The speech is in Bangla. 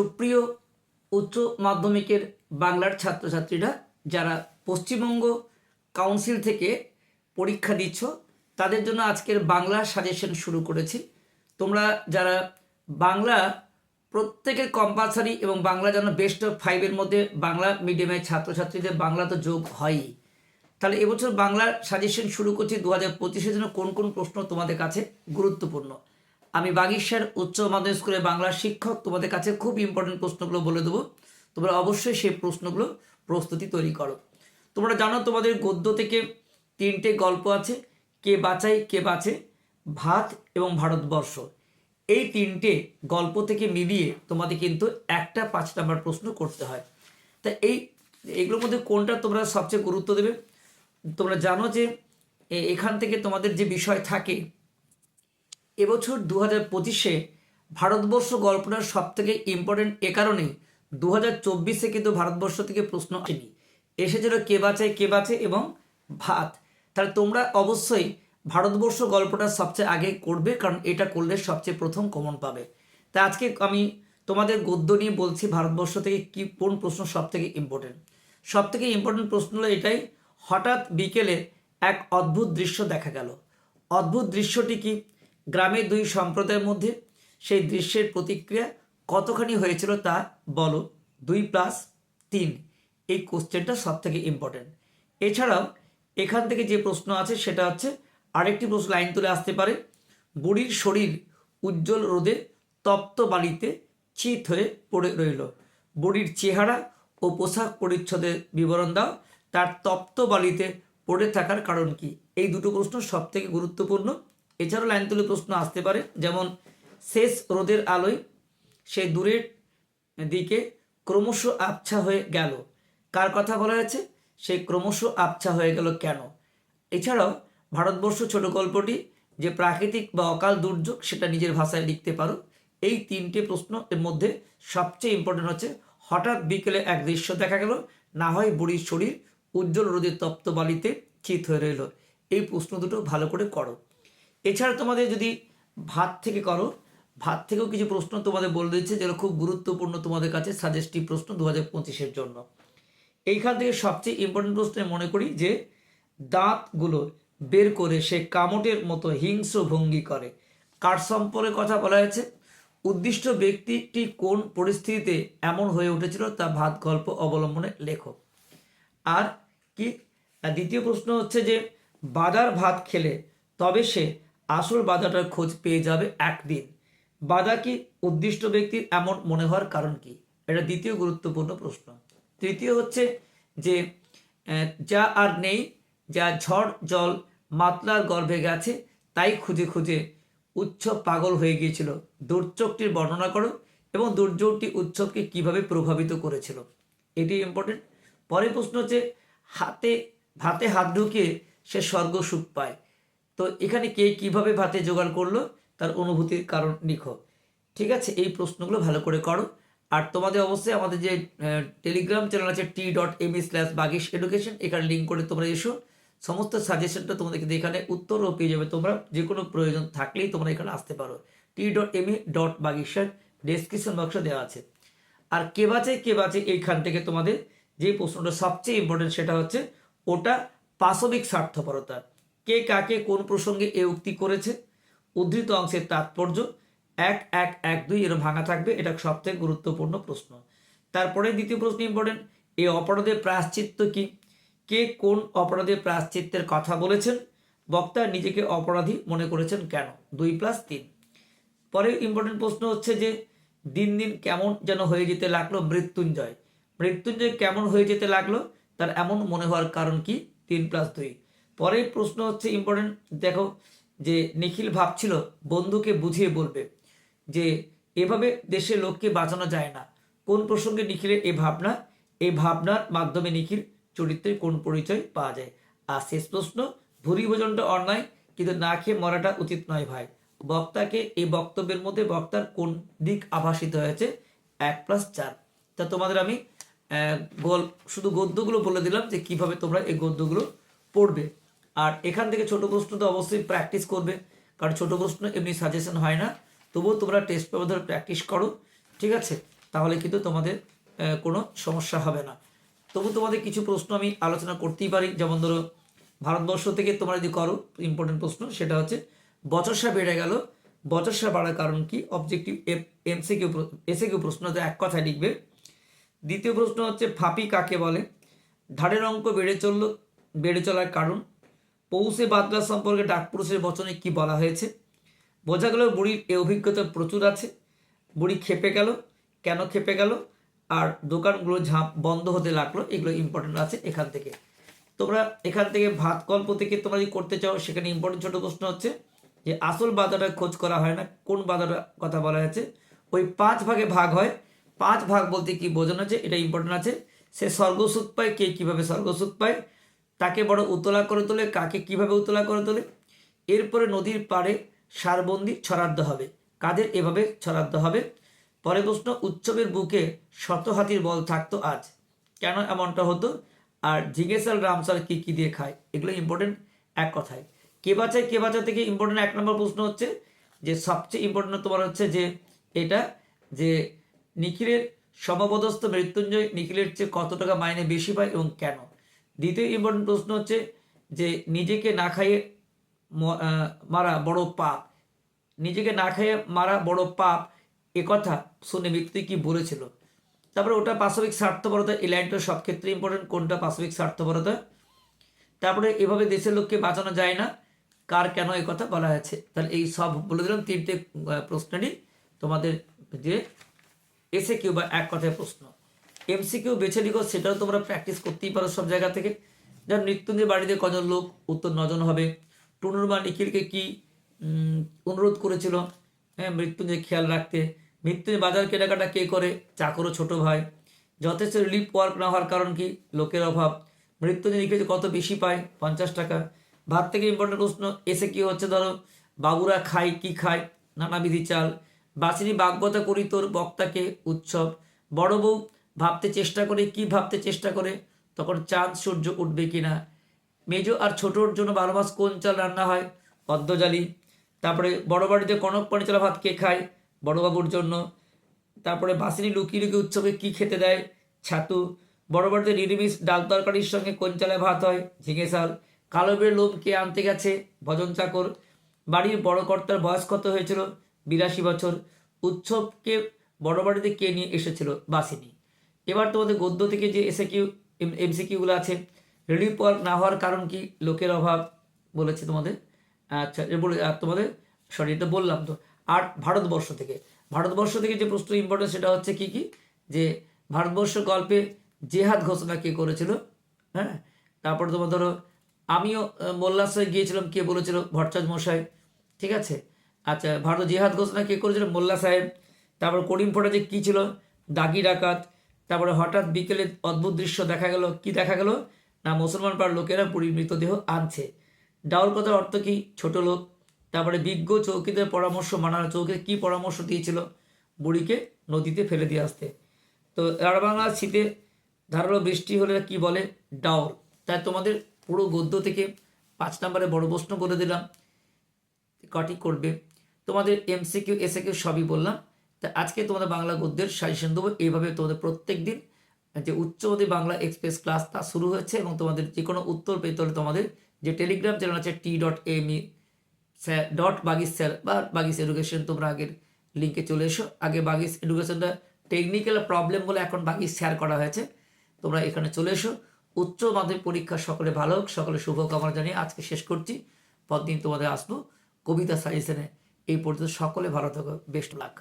সুপ্রিয় উচ্চ মাধ্যমিকের বাংলার ছাত্রছাত্রীরা যারা পশ্চিমবঙ্গ কাউন্সিল থেকে পরীক্ষা দিচ্ছ, তাদের জন্য আজকের বাংলা সাজেশন শুরু করেছি। তোমরা যারা বাংলা প্রত্যেকের কম্পালসারি এবং বাংলা যেন বেস্ট অফ ফাইভের মধ্যে বাংলা মিডিয়ামের ছাত্রছাত্রীদের বাংলা তো যোগ হয়ই। তাহলে এবছর বাংলা সাজেশন শুরু করছি দু হাজার পঁচিশের জন্য কোন কোন প্রশ্ন তোমাদের কাছে গুরুত্বপূর্ণ। আমি বাগিশার উচ্চ মাধ্যমিক স্কুলের বাংলার শিক্ষক। তোমাদের কাছে খুব ইম্পর্টেন্ট প্রশ্নগুলো বলে দেবো। তোমরা অবশ্যই সেই প্রশ্নগুলো প্রস্তুতি তৈরি করো। তোমরা জানো তোমাদের গদ্য থেকে তিনটে গল্প আছে, কে বাঁচাই কে বাঁচে, ভাত এবং ভারতবর্ষ। এই তিনটে গল্প থেকে মিলিয়ে তোমাদের কিন্তু একটা পাঁচ নাম্বার প্রশ্ন করতে হয়। তা এই, এগুলোর মধ্যে কোনটা তোমরা সবচেয়ে গুরুত্ব দেবে? তোমরা জানো যে এখান থেকে তোমাদের যে বিষয় থাকে এবছর দু হাজার পঁচিশে ভারতবর্ষ গল্পটা সব থেকে ইম্পর্টেন্ট এ কারণেই দু হাজার চব্বিশে কিন্তু ভারতবর্ষ থেকে প্রশ্ন আসেনি। এসেছিল কে বাঁচায়, কে বাঁচে এবং ভাত। তাহলে তোমরা অবশ্যই ভারতবর্ষ গল্পটা সবচেয়ে আগে করবে, কারণ এটা করলে সবচেয়ে প্রথম কমন পাবে। তা আজকে আমি তোমাদের গদ্য নিয়ে বলছি ভারতবর্ষ থেকে কি, কোন প্রশ্ন সব থেকে ইম্পর্টেন্ট সব থেকে ইম্পর্টেন্ট প্রশ্ন হলো এটাই, হঠাৎ বিকেলে এক অদ্ভুত দৃশ্য দেখা গেল। অদ্ভুত দৃশ্যটি কি? গ্রামের দুই সম্প্রদায়ের মধ্যে সেই দৃশ্যের প্রতিক্রিয়া কতখানি হয়েছিল তা বলো। দুই প্লাস তিন। এই কোশ্চেনটা সব থেকে ইম্পর্টেন্ট এছাড়াও এখান থেকে যে প্রশ্ন আছে সেটা হচ্ছে, আরেকটি প্রশ্ন লাইন তুলে আসতে পারে। বুড়ির শরীর উজ্জ্বল রোদে তপ্ত বালিতে চিত হয়ে পড়ে রইল। বুড়ির চেহারা ও পোশাক পরিচ্ছদের বিবরণ দাও। তার তপ্ত বালিতে পড়ে থাকার কারণ কি? এই দুটো প্রশ্ন সব থেকে গুরুত্বপূর্ণ। এছাড়াও লাইন তুলে প্রশ্ন আসতে পারে, যেমন, শেষ রোদের আলোয় সে দূরের দিকে ক্রমশ আবছা হয়ে গেল। কার কথা বলা হয়েছে? সে ক্রমশ আবছা হয়ে গেল কেন? এছাড়াও, ভারতবর্ষ ছোট গল্পটি যে প্রাকৃতিক বা অকাল দুর্যোগ সেটা নিজের ভাষায় লিখতে পারো। এই তিনটে প্রশ্ন এর মধ্যে সবচেয়ে ইম্পর্টেন্ট হচ্ছে, হঠাৎ বিকেলে এক দৃশ্য দেখা গেল, না হয় বুড়ির শরীর উজ্জ্বল রোদের তপ্ত বালিতে চিত হয়ে রইল। এই প্রশ্ন দুটো ভালো করে করো। এছাড়া তোমাদের যদি ভাত থেকে করো, ভাত থেকেও কিছু প্রশ্ন তোমাদের বলে দিচ্ছে যেগুলো খুব গুরুত্বপূর্ণ তোমাদের কাছে সাজেস্টিভ প্রশ্ন দু হাজার পঁচিশের জন্য। এইখান থেকে সবচেয়ে ইম্পর্টেন্ট প্রশ্ন মনে করি যে, দাঁতগুলো বের করে সে কামটের মতো হিংস্র ভঙ্গি করে। কার সম্পর্কে কথা বলা হয়েছে? উদ্দিষ্ট ব্যক্তিটি কোন পরিস্থিতিতে এমন হয়ে উঠেছিল তা ভাত গল্প অবলম্বনে লেখো। আর কি? দ্বিতীয় প্রশ্ন হচ্ছে যে বাদার ভাত খেলে তবে সে আসল বাদাটার খোঁজ পেয়ে যাবে একদিন। বাধা কি উদ্দিষ্ট ব্যক্তির এমন মনে হওয়ার কারণ কি? এটা দ্বিতীয় গুরুত্বপূর্ণ প্রশ্ন। তৃতীয় হচ্ছে যে যা আর নেই, যা ঝড়, জল, মাতলার গর্ভে গেছে, তাই খুঁজে খুঁজে উৎসব পাগল হয়ে গিয়েছিল। দুর্যোগটির বর্ণনা করো এবং দুর্যোগটি উৎসবকে কীভাবে প্রভাবিত করেছিল। এটি ইম্পর্টেন্ট পরের প্রশ্ন হচ্ছে, হাতে, ভাতে হাত ঢুকিয়ে সে স্বর্গ সুখ পায়। তো এখানে কে কীভাবে ভাতে জোগাড় করল তার অনুভূতির কারণ লিখো। ঠিক আছে? এই প্রশ্নগুলো ভালো করে করো। আর তোমাদের অবশ্যই আমাদের যে টেলিগ্রাম চ্যানেল আছে T dot M slash Bagish education এখানে লিঙ্ক করে তোমরা এসো। সমস্ত সাজেশনটা তোমাদের কিন্তু এখানে উত্তরও পেয়ে যাবে। তোমরা যে কোনো প্রয়োজন থাকলেই তোমরা এখানে আসতে পারো। টি ডট এম ডট বাগিশার ডেসক্রিপশন বক্সে দেওয়া আছে। আর কে বাঁচে কে বাঁচে এইখান থেকে তোমাদের যে প্রশ্নটা সবচেয়ে ইম্পর্টেন্ট সেটা হচ্ছে ওটা পাশবিক স্বার্থপরতা। কে কাকে কোন প্রসঙ্গে এ উক্তি করেছে, উদ্ধৃত অংশের তাৎপর্য, এক এক এক, দুই এরকম ভাঙা থাকবে, এটা সবথেকে গুরুত্বপূর্ণ প্রশ্ন। তারপরে দ্বিতীয় প্রশ্ন ইম্পর্টেন্ট এই অপরাধের প্রায়শ্চিত্ত কি? কে কোন অপরাধের প্রায়শ্চিত্তের কথা বলেছেন? বক্তা নিজেকে অপরাধী মনে করেছেন কেন? দুই প্লাস তিন। পরে ইম্পর্টেন্ট প্রশ্ন হচ্ছে যে, দিন দিন কেমন যেন হয়ে যেতে লাগল মৃত্যুঞ্জয়। মৃত্যুঞ্জয় কেমন হয়ে যেতে লাগল? তার এমন মনে হওয়ার কারণ কি? তিন প্লাস দুই। পরের প্রশ্ন হচ্ছে ইম্পর্টেন্ট দেখো যে নিখিল ভাবছিল বন্ধুকে বুঝিয়ে বলবে যে এভাবে দেশের লোককে বাঁচানো যায় না। কোন প্রসঙ্গে নিখিলের এই ভাবনা? এই ভাবনার মাধ্যমে নিখিল চরিত্রের কোন পরিচয় পাওয়া যায়? আর শেষ প্রশ্ন, ভুরি ভোজনটা অন্যায়, কিন্তু না খেয়ে মরাটা উচিত নয় ভাই। বক্তাকে এই বক্তব্যের মধ্যে বক্তার কোন দিক আভাসিত হয়েছে? এক প্লাস চার। তা তোমাদের আমি গল শুধু গদ্যগুলো বলে দিলাম যে কীভাবে তোমরা এই গদ্যগুলো পড়বে। আর এখান থেকে ছোট প্রশ্ন তো অবশ্যই প্র্যাকটিস করবে। কারণ ছোট প্রশ্ন এমনি সাজেশন হয় না। তবুও তোমরা টেস্ট পেপার ধরে প্র্যাকটিস করো, ঠিক আছে? তাহলে কিন্তু তোমাদের কোনো সমস্যা হবে না। তবু তোমাদের কিছু প্রশ্ন আমি আলোচনা করতেই পারি। যেমন ধরো, ভারতবর্ষ থেকে তোমরা যদি করো ইম্পর্টেন্ট প্রশ্ন, সেটা হচ্ছে, বচসা বেড়ে গেল। বচসা বাড়ার কারণ কি? অবজেক্টিভ এমসিকিউ এসে কিউ প্রশ্ন তো এক কথায় লিখবে। দ্বিতীয় প্রশ্ন হচ্ছে, ফাঁপি কাকে বলে? ধারের অঙ্ক বেড়ে চলল, বেড়ে চলার কারণ পৌষে বাদলা সম্পর্কে ডাকপুরুষের বচনে কি বলা হয়েছে? বোঝা গেল বুড়ির এ অভিজ্ঞতা প্রচুর আছে। বুড়ি খেপে গেল। কেন খেপে গেল? আর দোকানগুলো ঝাঁপ বন্ধ হতে লাগল। এগুলো ইম্পর্টেন্ট আছে এখান থেকে। তোমরা এখান থেকে ভাত গল্প থেকে তোমরা যদি করতে চাও, সেখানে ইম্পর্টেন্ট ছোট প্রশ্ন হচ্ছে যে, আসল বাধাটা খোঁজ করা হয় না। কোন বাধাটা কথা বলা হয়েছে? ওই পাঁচ ভাগে ভাগ হয়। পাঁচ ভাগ বলতে কি বোঝানো আছে এটা ইম্পর্টেন্ট আছে। সে স্বর্গসুখ পায়। কে কীভাবে স্বর্গসুখ পায়? তাকে বড় উতলা করে তোলে, কাকে কীভাবে উতলা করে তোলে? এরপরে নদীর পাড়ে সারবন্দি ছড়াদ্দ হবে। কাদের এভাবে ছড়াদ্দ হবে? পরে প্রশ্ন, উৎসবের বুকে শত হাতির বল থাকতো আজ। কেন এমনটা হতো? আর জিজ্ঞেসাল রামসাল কি কি দিয়ে খায়? এগুলো ইম্পর্টেন্ট এক কথায়। কে বাঁচায়, কে বাঁচা থেকে ইম্পর্টেন্ট এক নম্বর প্রশ্ন হচ্ছে যে, সবচেয়ে ইম্পর্টেন্ট তোমার হচ্ছে যে, এটা যে নিখিলের সমপদস্থ মৃত্যুঞ্জয় নিখিলের চেয়ে কত টাকা মাইনে বেশি পায় এবং কেন? দ্বিতীয় ইম্পর্টেন্ট প্রশ্ন হচ্ছে যে নিজেকে না খাইয়ে মারা বড় পাপ। নিজেকে না খাইয়ে মারা বড় পাপ এ কথা শুনে ব্যক্তি কি বলেছিল? তারপরে ওটা পাশবিক স্বার্থপরতা এই লাইনটা সব ক্ষেত্রে ইম্পর্টেন্ট কোনটা পাশবিক স্বার্থপরতা? তারপরে এভাবে দেশের লোককে বাঁচানো যায় না কার কেন এই কথা বলা হয়েছে? তাহলে এই সব বলে দিলাম তিনটে আহ, প্রশ্নেরই তোমাদের যে এসে কিউ বা এক কথায় প্রশ্ন। এমসিকিউ বেছে লিখো সেটাও তোমরা প্র্যাকটিস করতেই পারো সব জায়গা থেকে। যেমন মৃত্যুঞ্জয় বাড়িতে কজন লোক, উত্তর নজন হবে। টুনুর মা নিখিলকে কি অনুরোধ করেছিল? হ্যাঁ মৃত্যুঞ্জয় খেয়াল রাখতে। মৃত্যুঞ্জয় বাজার কেনাকাটা কে করে? চাকরও ছোট ভাই। যথেষ্ট রিলিফ ওয়ার্ক না হওয়ার কারণ কি? লোকের অভাব। মৃত্যুঞ্জয় নিখিল কত বেশি পায়? পঞ্চাশ টাকা। ভাত থেকে ইম্পর্টেন্ট প্রশ্ন এসে কি হচ্ছে ধরো? বাবুরা খায়, কি খায়? নানাবিধি চাল। বাসিনী বাগ্যতা করি তোর বক্তাকে উৎসব। বড় বউ ভাবতে চেষ্টা করে, কি ভাবতে চেষ্টা করে, তখন চাঁদ, সূর্য উঠবে কি না মেজো আর ছোটোর জন্য বারো মাস কোন চাল রান্না হয়? পদ্মজালি। তারপরে বড় বাড়িতে কনক পানি ভাত কে খায়? বড়বাবুর জন্য। তারপরে বাসিনী লুকিয়ে লুকিয়ে উৎসবে কি খেতে দেয়? ছাতু। বড় বাড়িতে নিরামিষ ডাল তরকারির সঙ্গে কোন চালে ভাত হয়? ঝিঙে শাল। কালো বের লোম কে আনতে গেছে? ভজন চাকর। বাড়ির বড় কর্তার বয়স কত হয়েছিল? বিরাশি বছর। উৎসবকে বড় বাড়িতে কে নিয়ে এসেছিল? বাসিনী। এবার তোমাদের গদ্য থেকে যে এসে কিউ এমসিকিউগুলো আছে, রিলিফ ওয়ার্ক না হওয়ার কারণ কি? লোকের অভাব বলেছে তোমাদের। আচ্ছা বলে তোমাদের সরি এটা বললাম তো। আর ভারতবর্ষ থেকে ভারতবর্ষ থেকে যে প্রশ্ন ইম্পর্টেন্ট সেটা হচ্ছে কি কি? যে ভারতবর্ষ গল্পে জেহাদ ঘোষণা কে করেছিল? হ্যাঁ? তারপর তোমার ধরো, আমিও মোল্লার গিয়েছিলাম, কে বলেছিল? ভট্টাচ মশাই। ঠিক আছে? আচ্ছা ভারত জেহাদ ঘোষণা কে করেছিল? মোল্লা সাহেব। তারপর করিম ফোটা যে কী ছিল? দাগি ডাকাত। তারপরে হঠাৎ বিকেলে অদ্ভুত দৃশ্য দেখা গেল। কি দেখা গেল? না, মুসলমান পাড়ার লোকেরা বুড়ির মৃতদেহ আনছে। ডাউল কথার অর্থ কি? ছোট লোক। তারপরে বিজ্ঞ চৌকিদের পরামর্শ মানার চৌকি কি পরামর্শ দিয়েছিল? বুড়িকে নদীতে ফেলে দিয়ে আসতে। তো রাঢ় শীতে ধারালো বৃষ্টি হলে কি বলে? ডাউর তাই তোমাদের পুরো গদ্য থেকে পাঁচ নম্বরে বড় প্রশ্ন বলে দিলাম। কটি করবে? তোমাদের এমসিকিউ, এসএকিউ সবই বললাম। তা আজকে তোমাদের বাংলা গদ্যের সাজেশন দেবো। এইভাবে তোমাদের প্রত্যেক দিন যে উচ্চবতী বাংলা এক্সপ্রেস ক্লাস তা শুরু হয়েছে এবং তোমাদের যে কোনো উত্তর পেতে হলে তোমাদের যে টেলিগ্রাম চ্যানেল আছে T dot M E dot Bagish sir বা বাগিস এডুকেশন তোমরা আগের লিঙ্কে চলে এসো। আগে বাগিস এডুকেশনটা টেকনিক্যাল প্রবলেম বলে এখন বাগিস শেয়ার করা হয়েছে। তোমরা এখানে চলে এসো। উচ্চ মাধ্যমিক পরীক্ষা সকলে ভালো হোক, সকলে শুভকামনা জানিয়ে আজকে শেষ করছি। পরদিন তোমাদের আসব কবিতা সাজেশনে এই পর্যন্ত সকলে ভালো থাকো। বেস্ট লাক